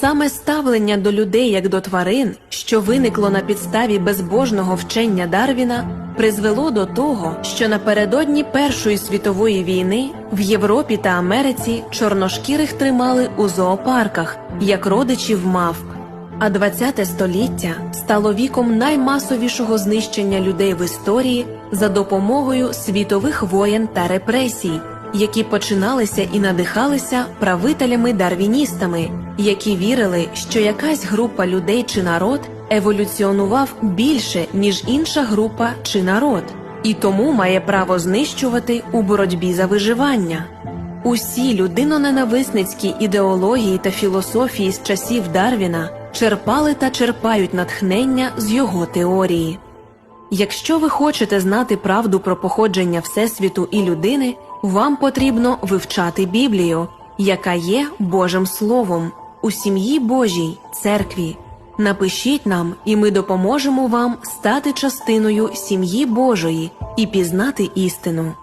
Саме ставлення до людей як до тварин, що виникло на підставі безбожного вчення Дарвіна, призвело до того, що напередодні Першої світової війни в Європі та Америці чорношкірих тримали у зоопарках як родичів мавп. А 20 століття стало віком наймасовішого знищення людей в історії за допомогою світових воєн та репресій, які починалися і надихалися правителями-дарвіністами, які вірили, що якась група людей чи народ еволюціонував більше, ніж інша група чи народ, і тому має право знищувати у боротьбі за виживання. Усі людиноненависницькі ідеології та філософії з часів Дарвіна черпали та черпають натхнення з його теорії. Якщо ви хочете знати правду про походження Всесвіту і людини, вам потрібно вивчати Біблію, яка є Божим Словом у сім'ї Божій, церкві. Напишіть нам, і ми допоможемо вам стати частиною сім'ї Божої і пізнати істину.